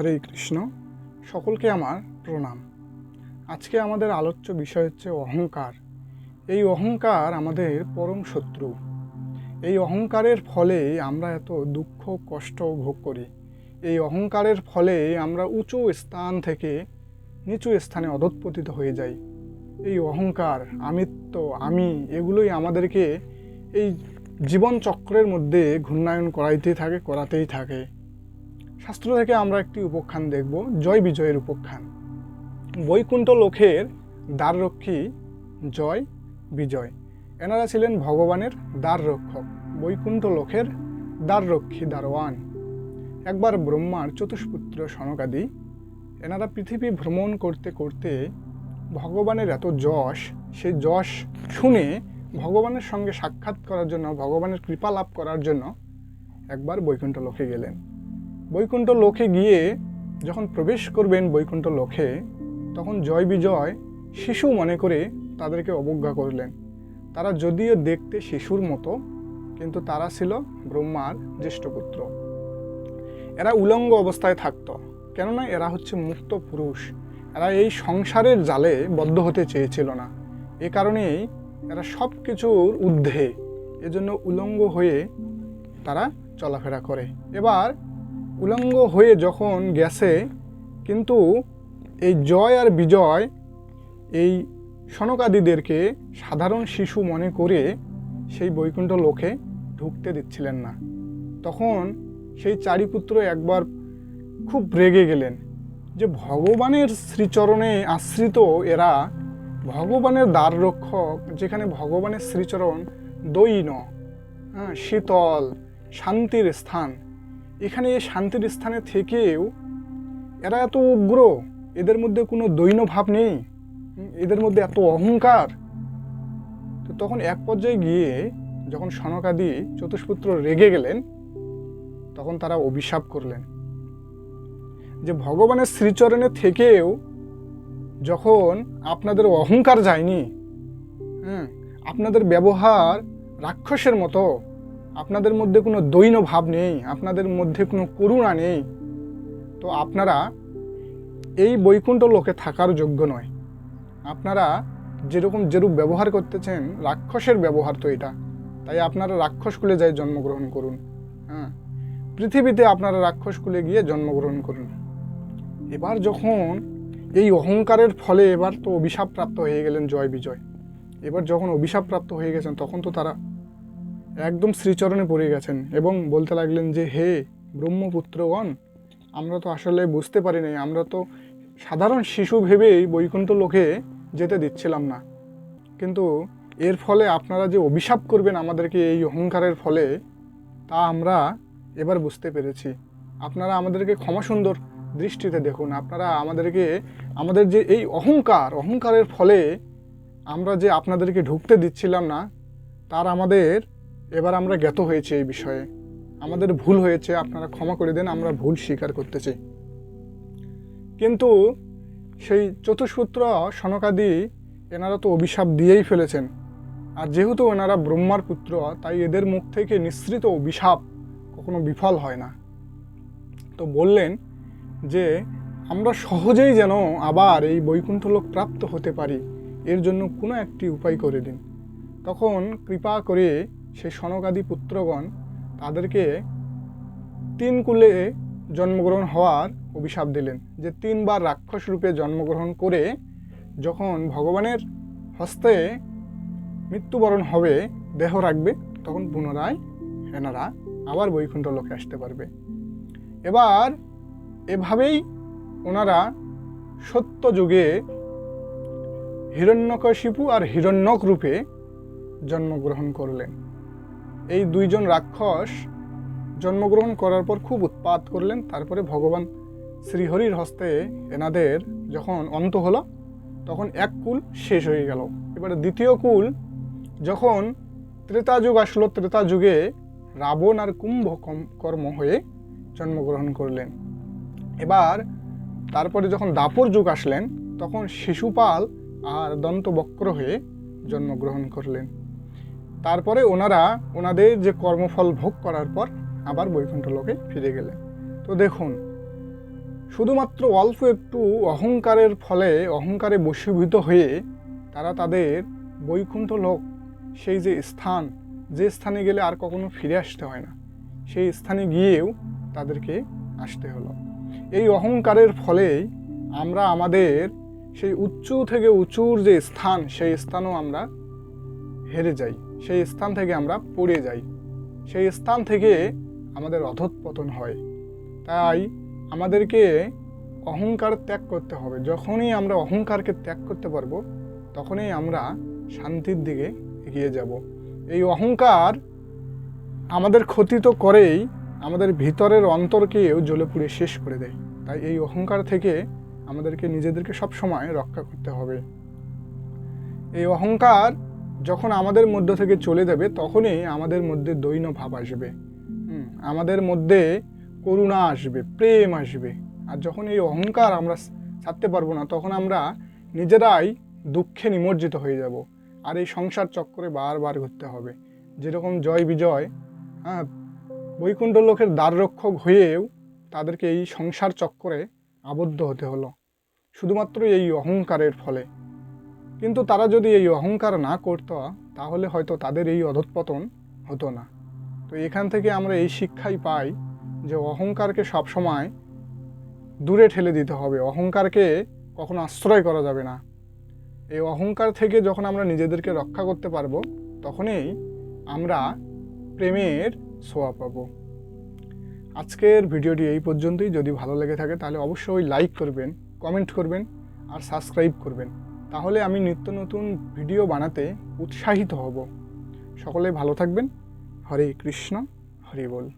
হরে কৃষ্ণ, সকলকে আমার প্রণাম। আজকে আমাদের আলোচ্য বিষয় হচ্ছে অহংকার। এই অহংকার আমাদের পরম শত্রু। এই অহংকারের ফলে আমরা এত দুঃখ, কষ্ট ভোগ করি। এই অহংকারের ফলে আমরা উঁচু স্থান থেকে নিচু স্থানে অধৎপতিত হয়ে যাই। এই অহংকার, আমিত্ব, আমি এগুলোই আমাদেরকে এই জীবন চক্রের মধ্যে ঘূর্ণায়ন করাইতেই থাকে, করাতেই থাকে। শাস্ত্র থেকে আমরা একটি উপাখ্যান দেখব, জয় বিজয়ের উপখ্যান। বৈকুণ্ঠ লোকের দ্বাররক্ষী জয় বিজয়। এনারা ছিলেন ভগবানের দ্বার রক্ষক বৈকুণ্ঠ লোকের দ্বাররক্ষী দারোয়ান একবার ব্রহ্মার চতুষ্পুত্র সনকাদি, এনারা পৃথিবী ভ্রমণ করতে করতে ভগবানের এত যশ সেই যশ শুনে ভগবানের সঙ্গে সাক্ষাৎ করার জন্য, ভগবানের কৃপা লাভ করার জন্য একবার বৈকুণ্ঠ লোকে গেলেন। বৈকুণ্ঠ লোকে গিয়ে যখন প্রবেশ করবেন বৈকুণ্ঠ লোকে, তখন জয় বিজয় শিশু মনে করে তাদেরকে অবজ্ঞা করলেন। তারা যদিও দেখতে শিশুর মতো, কিন্তু তারা ছিল ব্রহ্মার জ্যেষ্ঠ পুত্র। এরা উলঙ্গ অবস্থায় থাকতো, কেননা এরা হচ্ছে মুক্ত পুরুষ। এরা এই সংসারের জালে বদ্ধ হতে চেয়েছিল না। এ কারণেই এরা সব কিছুর ঊর্ধ্বে, এজন্য উলঙ্গ হয়ে তারা চলাফেরা করে। এবার উলঙ্গ হয়ে যখন গেছে, কিন্তু এই জয় আর বিজয় এই সনকাদিদেরকে সাধারণ শিশু মনে করে সেই বৈকুণ্ঠ লোকে ঢুকতে দিচ্ছিলেন না। তখন সেই চারিপুত্র একবার খুব রেগে গেলেন যে ভগবানের শ্রীচরণে আশ্রিত এরা ভগবানের দ্বার রক্ষক, যেখানে ভগবানের শ্রীচরণ দৈন হ্যাঁ শীতল, শান্তির স্থান। এখানে শান্তির স্থানে থেকেও এরা এত উগ্র, এদের মধ্যে কোনো দৈন্য ভাব নেই এদের মধ্যে এত অহংকার। তো তখন এক পর্যায়ে গিয়ে যখন সনকাদি চতুষ্পুত্র রেগে গেলেন, তখন তারা অভিশাপ করলেন যে ভগবানের শ্রীচরণে থেকেও যখন আপনাদের অহংকার যায়নি হ্যাঁ আপনাদের ব্যবহার রাক্ষসের মতো আপনাদের মধ্যে কোনো দৈন্য ভাব নেই, আপনাদের মধ্যে কোনো করুণা নেই। তো আপনারা এই বৈকুণ্ঠ লোকে থাকার যোগ্য নয়। আপনারা যেরকম যেরূপ ব্যবহার করতেছেন, রাক্ষসের ব্যবহার তো এটা। তাই আপনারা রাক্ষস কুলে যাই জন্মগ্রহণ করুন। হ্যাঁ পৃথিবীতে আপনারা রাক্ষস কুলে গিয়ে জন্মগ্রহণ করুন। এবার যখন এই অহংকারের ফলে এবার তো অভিশাপ প্রাপ্ত হয়ে গেলেন জয় বিজয়। এবার যখন অভিশাপ প্রাপ্ত হয়ে গেছেন, তখন তো তারা একদম শ্রীচরণে পড়ে গেছেন এবং বলতে লাগলেন যে, হে ব্রহ্মপুত্রগণ, আমরা তো আসলে বুঝতে পারি নাই, আমরা তো সাধারণ শিশু ভেবেই বৈকুণ্ঠ লোকে যেতে দিচ্ছিলাম না। কিন্তু এর ফলে আপনারা যে অভিশাপ করবেন আমাদেরকে এই অহংকারের ফলে, তা আমরা এবার বুঝতে পেরেছি। আপনারা আমাদেরকে ক্ষমা সুন্দর দৃষ্টিতে দেখুন, আপনারা আমাদেরকে, আমাদের যে এই অহংকার, অহংকারের ফলে আমরা যে আপনাদেরকে ঢুকতে দিচ্ছিলাম না, তার আমাদের এবার আমরা জ্ঞাত হয়েছি এই বিষয়ে। আমাদের ভুল হয়েছে, আপনারা ক্ষমা করে দেন, আমরা ভুল স্বীকার করতেছি। কিন্তু সেই চতুসূত্র সনকাদি, এনারা তো অভিশাপ দিয়েই ফেলেছেন। আর যেহেতু এনারা ব্রহ্মার পুত্র, তাই এদের মুখ থেকে নিঃসৃত অভিশাপ কখনো বিফল হয় না। তো বললেন যে, আমরা সহজেই যেন আবার এই বৈকুণ্ঠ লোক প্রাপ্ত হতে পারি। এর জন্য কোনো একটি উপায় করে দিন। তখন কৃপা করে সেই সনকাদি পুত্রগণ তাদেরকে তিন কুলে জন্মগ্রহণ হওয়ার অভিশাপ দিলেন, যে তিনবার রাক্ষস রূপে জন্মগ্রহণ করে যখন ভগবানের হস্তে মৃত্যুবরণ হবে, দেহ রাখবে, তখন পুনরায় এনারা আবার বৈকুণ্ঠ লোকে আসতে পারবে। এবার এভাবেই ওনারা সত্য যুগে হিরণ্যকশিপু আর হিরণ্যক রূপে জন্মগ্রহণ করলেন। এই দুইজন রাক্ষস জন্মগ্রহণ করার পর খুব উৎপাত করলেন। তারপরে ভগবান শ্রীহরির হস্তে এনাদের যখন অন্ত হলো, তখন এক কুল শেষ হয়ে গেল। এবারে দ্বিতীয় কুল যখন ত্রেতা যুগ আসলো ত্রেতা যুগে রাবণ আর কুম্ভ কর্ম হয়ে জন্মগ্রহণ করলেন। এবার তারপরে যখন দাপর যুগ আসলেন, তখন শিশুপাল আর দন্তবক্র হয়ে জন্মগ্রহণ করলেন। তারপরে ওনারা ওনাদের যে কর্মফল ভোগ করার পর আবার বৈকুণ্ঠ লোকে ফিরে গেলেন। তো দেখুন, শুধুমাত্র অল্প একটু অহংকারের ফলে, অহংকারে বশীভূত হয়ে তারা তাদের বৈকুণ্ঠ লোক, সেই যে স্থান, যে স্থানে গেলে আর কখনো ফিরে আসতে হয় না, সেই স্থানে গিয়েও তাদেরকে আসতে হলো। এই অহংকারের ফলেই আমরা আমাদের সেই উঁচু থেকে উঁচুর যে স্থান, সেই স্থানও আমরা হেরে যাই। সেই স্থান থেকে আমরা পড়ে যাই। সেই স্থান থেকে আমাদের অধঃপতন হয়। তাই আমাদেরকে অহংকার ত্যাগ করতে হবে। যখনই আমরা অহংকারকে ত্যাগ করতে পারব, তখনই আমরা শান্তির দিকে এগিয়ে যাব। এই অহংকার আমাদের ক্ষতি তো করেই আমাদের ভিতরের অন্তরকেও জ্বলে পুড়ে শেষ করে দেয়। তাই এই অহংকার থেকে আমাদেরকে নিজেদেরকে সব সময় রক্ষা করতে হবে। এই অহংকার যখন আমাদের মধ্য থেকে চলে যাবে তখনই আমাদের মধ্যে দৈন্য ভাব আসবে। আমাদের মধ্যে করুণা আসবে প্রেম আসবে। আর যখন এই অহংকার আমরা ছাড়তে পারব না তখন আমরা নিজেরাই দুঃখে নিমজ্জিত হয়ে যাব। আর এই সংসার চক্করে বারবার ঘুরতে হবে। যেরকম জয় বিজয় হ্যাঁ বৈকুণ্ঠ লোকের দ্বাররক্ষক হয়েও তাদেরকে এই সংসার চক্করে আবদ্ধ হতে হলো। শুধুমাত্র এই অহংকারের ফলে। কিন্তু তারা যদি এই অহংকার না করতো, তাহলে হয়তো তাদের এই অধঃপতন হতো না। তো এখান থেকে আমরা এই শিক্ষাই পাই যে অহংকারকে সবসময় দূরে ঠেলে দিতে হবে। অহংকারকে কখনো আশ্রয় করা যাবে না। এই অহংকার থেকে যখন আমরা নিজেদেরকে রক্ষা করতে পারব, তখনই আমরা প্রেমের ছোঁয়া পাবো। আজকের ভিডিওটি এই পর্যন্তই। যদি ভালো লেগে থাকে, তাহলে অবশ্যই লাইক করবেন কমেন্ট করবেন, আর সাবস্ক্রাইব করবেন। তাহলে আমি নিত্য নতুন ভিডিও বানাতে উৎসাহিত হব। সকলে ভালো থাকবেন। হরে কৃষ্ণ, হরে বল।